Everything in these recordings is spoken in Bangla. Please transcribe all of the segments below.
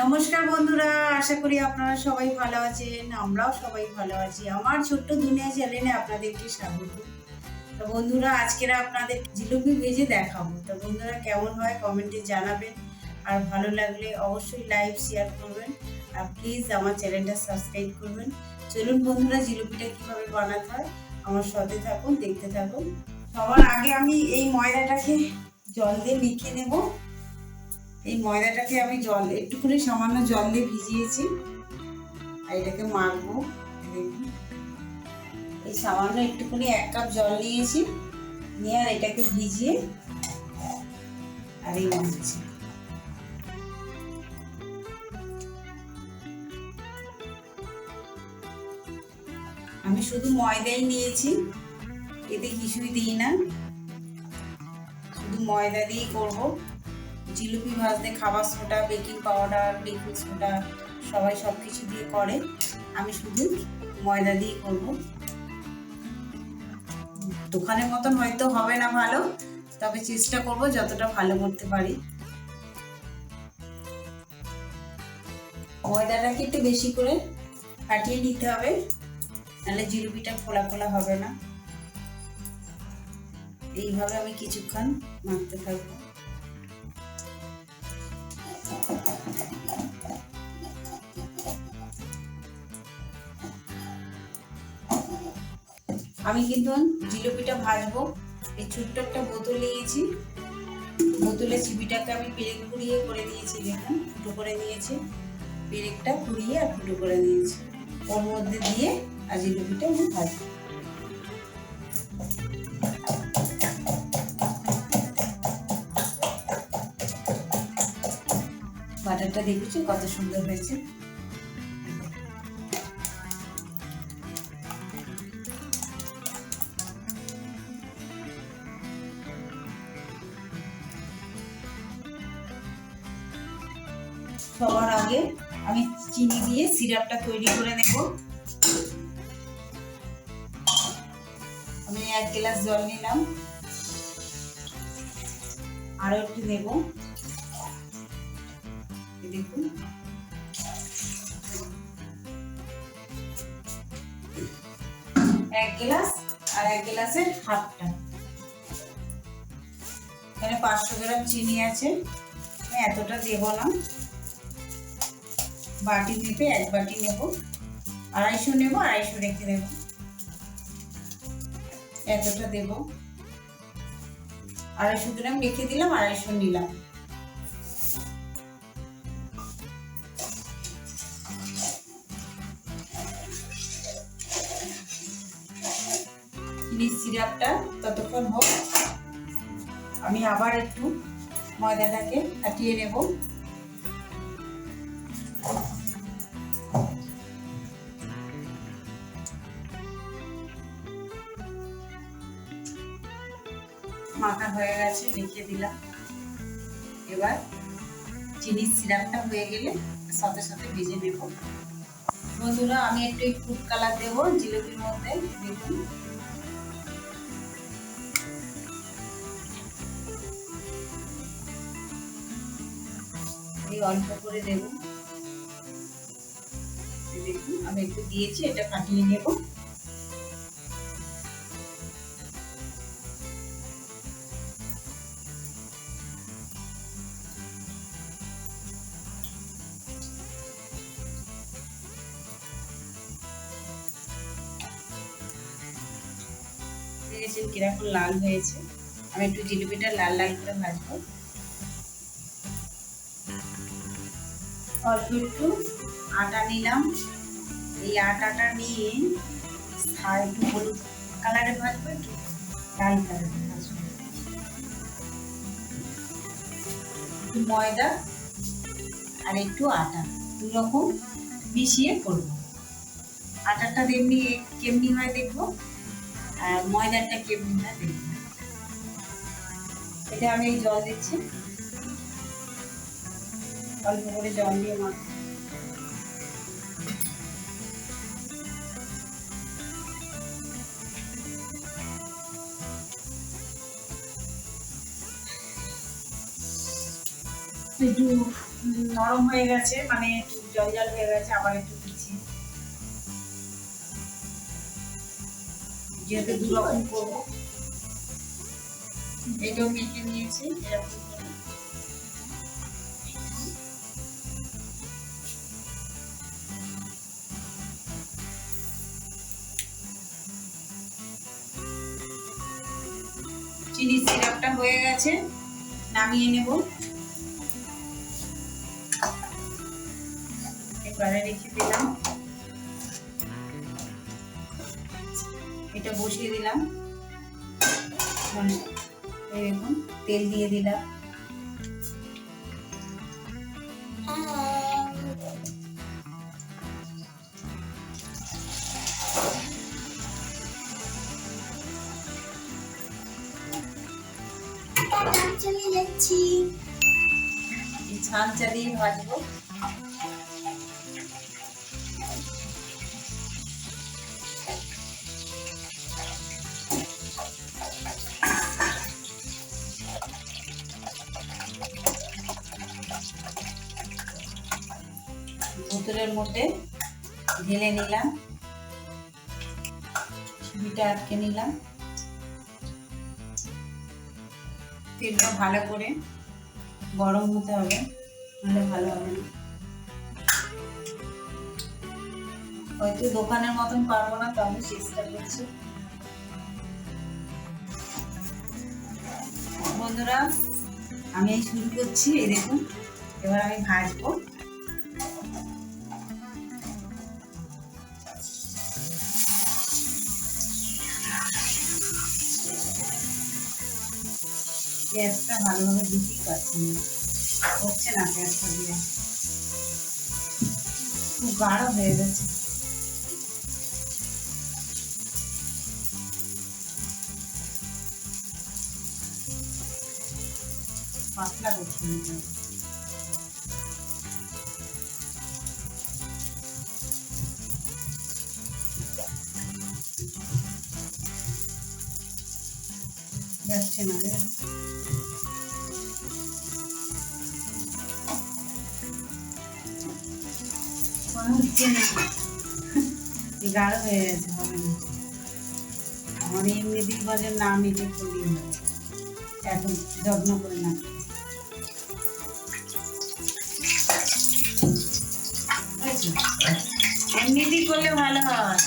নমস্কার বন্ধুরা, আশা করি আপনারা সবাই ভালো আছেন, আমরাও সবাই ভালো আছি। আমার ছোট্ট দুনিয়া চ্যানেলে আপনাদেরকে স্বাগত। তো বন্ধুরা, আজকের আপনাদের জিলিপি ভেজে দেখাবো। তো বন্ধুরা, কেমন হয় কমেন্টে জানাবেন। আর ভালো লাগলে অবশ্যই লাইভ শেয়ার করবেন। আর প্লিজ আমার চ্যানেলটা সাবস্ক্রাইব করবেন। চলুন বন্ধুরা, জিলিপিটা কীভাবে বানাতে হয়, আমার সাথে থাকুন, দেখতে থাকুন। সবার আগে আমি এই ময়দাটাকে জল দিয়ে মেখে নেব। এই ময়দাটাকে আমি জল, একটুখানি সামান্য জল দিয়ে ভিজিয়েছি। আর এটাকে মাখবো এই সামান্য একটুখানি এক কাপ জল নিয়েছি, নিয়ে আর এটাকে ভিজিয়ে আর এই মাখছি। আমি শুধু ময়দাই নিয়েছি, এতে কিছুই দিই না। শুধু ময়দা দিয়েই করব। জিলিপি ভাজতে খাবার soda, baking powder, baking soda, সবাই সব কিছু দিয়ে করে। আমি শুধু ময়দা দিয়ে করব। দোকানের মতন হয়তো হবে না ভালো, তবে চেষ্টা করব যতটা ভালো করতে পারি। ময়দাটাকে একটু বেশি করে ফাটিয়ে নিতে হবে, নাহলে জিলিপিটা ফোলা ফোলা হবে না। এইভাবে আমি কিছুক্ষণ মাখতে থাকব। আমি কিন্তু জিলিপিটা ভাজবো। এই ছোট্ট একটা বোতল নিয়েছি। বোতলে চিবিটাকে আমি পেরেক পুড়িয়ে করে দিয়েছি, দেখুন। ফুটো করে নিয়েছি পেরেকটা পুড়িয়ে আর ফুটো করে দিয়েছি। ওর মধ্যে দিয়ে আর জিলিপিটা আমি ভাজবো। বাটারটা দেখেছি? কত সুন্দর হয়েছে। আগে আমি চিনি দিয়ে সিরাপটা তৈরি করে নেব। আমি এক গ্লাস জল নিলাম। আরও একটু নেব। দেখুন। এক গ্লাস আর এক গ্লাসের হাফটা এখানে পাঁচশো গ্রাম চিনি আছে। এতটা দেব না। বাটি মেপে এক বাটি নেব। আড়াইশো নেব, আড়াইশো রেখে দেব। এতটা দেব। আড়াইশো গ্রাম রেখে দিলাম, আড়াইশো নিলাম। চিনির সিরাপটা ততক্ষণ হোক। আমি আবার একটু ময়দাটাকে কাটিয়ে নেব। মাখা হয়ে গেছে, রেখে দিলাম। এবার চিনির সিরাপটা হয়ে গেলে সাথে সাথে ভেজে নেব। বন্ধুরা, আমি একটু ফুড কালার দেবো, জিলিপির মধ্যে, দেখুন। অল্প করে দেব। দেখুন, আমি একটু দিয়েছি, এটা কাটিয়ে নেব। দেখেছেন কীরকম লাল হয়েছে? আমি একটু জিলিপিটা লাল লাল করে ভাজবো। অল্প একটু আটা নিলাম। এই আটাটা নিয়ে একটু হলুদ কালারে ভাজবো, একটু লাল কালারে ভাজবো। একটু ময়দা আর একটু আটা, দু রকম মিশিয়ে করব। আটাটা তেমনি কেমনি হয় দেখব? ময়দাটা কেমনি হয় এটা আমি এই জল দিচ্ছি। অল্প করে জল দিয়ে মাখ একটু নরম হয়ে গেছে মানে জল জল হয়ে গেছে, আবার একটু যেহেতু দু রকম করব। এটাও মেখে নিয়েছি, এরকম করে। চিনি সিরাপটা হয়ে গেছে, নামিয়ে নেব। এবারে রেখে দিলাম। বসিয়ে দিলাম। মানে দেখুন তেল দিয়ে দিলাম। চলে এই ছাঁচা ভাজবো। বোতলের মধ্যে ঢেলে নিলাম। ছুরিটা আটকে নিলাম। তেলটা ভালো করে গরম হতে হবে, নাহলে ভালো হবে হয়তো দোকানের মতন পারব না, তবে চেষ্টা করছি। বন্ধুরা, আমি শুরু করছি, এই দেখুন, এবার আমি ভাজবো। পেঁয়াজটা ভালোভাবে দিতেই পারছি না। হচ্ছে না পেঁয়াজটা দিয়ে। খুব গাঢ় হয়ে গেছে। পাতলা করতে হবে। যাচ্ছে না। হচ্ছে না গাঢ় হয়ে গেছে না আমার এমনি দিন বাজার না করলেই হয় এখন যত্ন করে না? এমনিতেই করলে ভালো হয়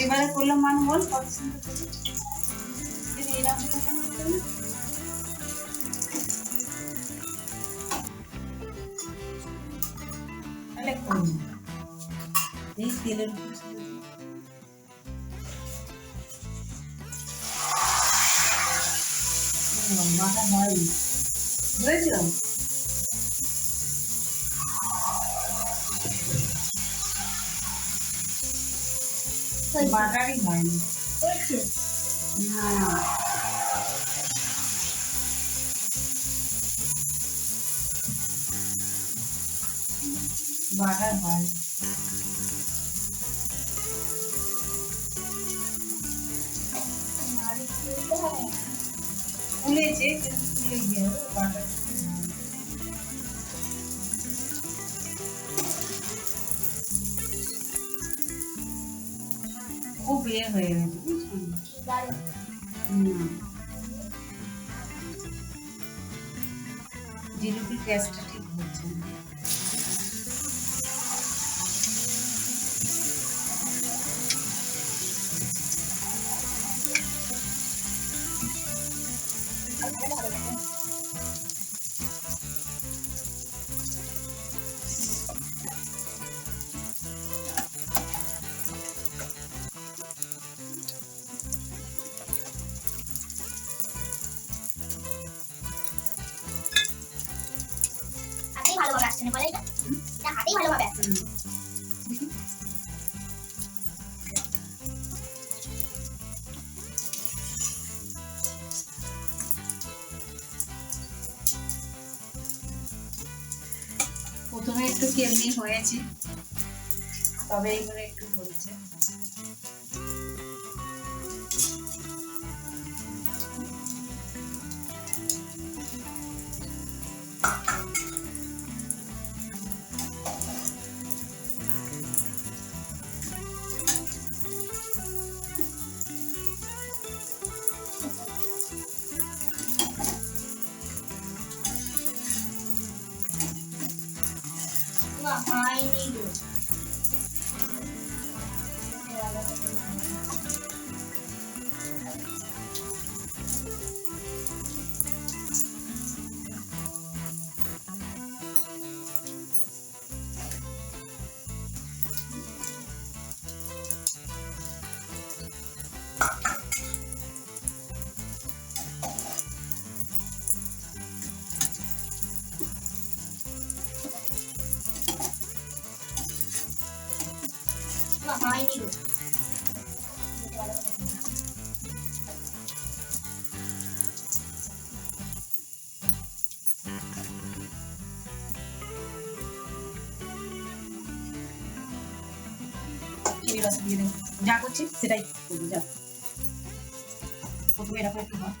এবারে করলাম মান বল কত সুন্দর করে এরকম কেন করলে তেলের বাটা হয়নি বুঝেছ বাটারই হয়নি না বাটার হয় আর একটু হয়। ফুলেছে কিন্তু ফুলে গিয়ে বাটার খুব ইয়ে হয়ে গেছে বুঝছেন দারুণ। হুম। জিলিপির গ্যাসটা আসছে না এটা হাতেই ভালোভাবে আসছে প্রথমে একটু কেমনি হয়েছে তবে এইগুলো একটু হচ্ছে I need. চিনি রস দিয়ে দেবো। যা করছি সেটাই করব যা। প্রথমে এরকম একটু হয়।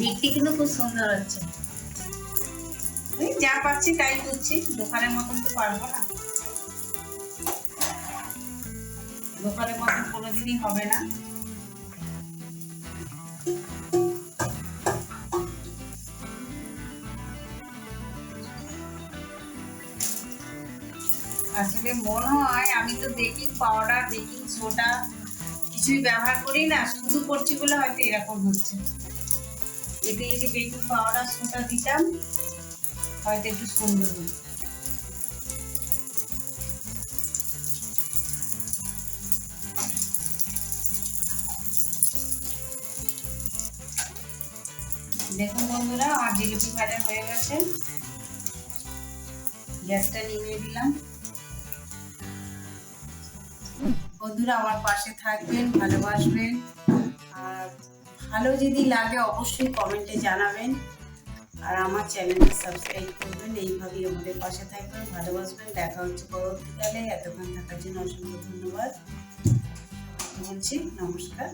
দেখতে কিন্তু খুব সুন্দর হচ্ছে। ওই যা পাচ্ছি তাই করছি, দোকানের মতন তো পারব না। দোকানের মতন কোনোদিনই হবে না। আসলে মনে হয় আমি তো বেকিং পাউডার বেকিং সোডা কিছুই ব্যবহার করি না, শুধু করছি বলে হয়তো এরকম হচ্ছে। এতে যদি বেকিং পাউডার সোডা দিতাম, হয়তো একটু সুন্দর হতো। দেখুন বন্ধুরা, আর জিলিপি ভাজা হয়ে গেছে, গ্যাসটা নিভিয়ে দিলাম। বন্ধুরা, আমার পাশে থাকবেন, ভালোবাসবেন, আর ভালো যদি লাগে অবশ্যই কমেন্টে জানাবেন। আর আমার চ্যানেলটি সাবস্ক্রাইব করবেন, এইভাবেই আমাদের পাশে থাকবেন, ভালোবাসবেন। দেখা হচ্ছে পরবর্তীকালে। এতক্ষণ থাকার জন্য অসংখ্য ধন্যবাদ। বলছি নমস্কার।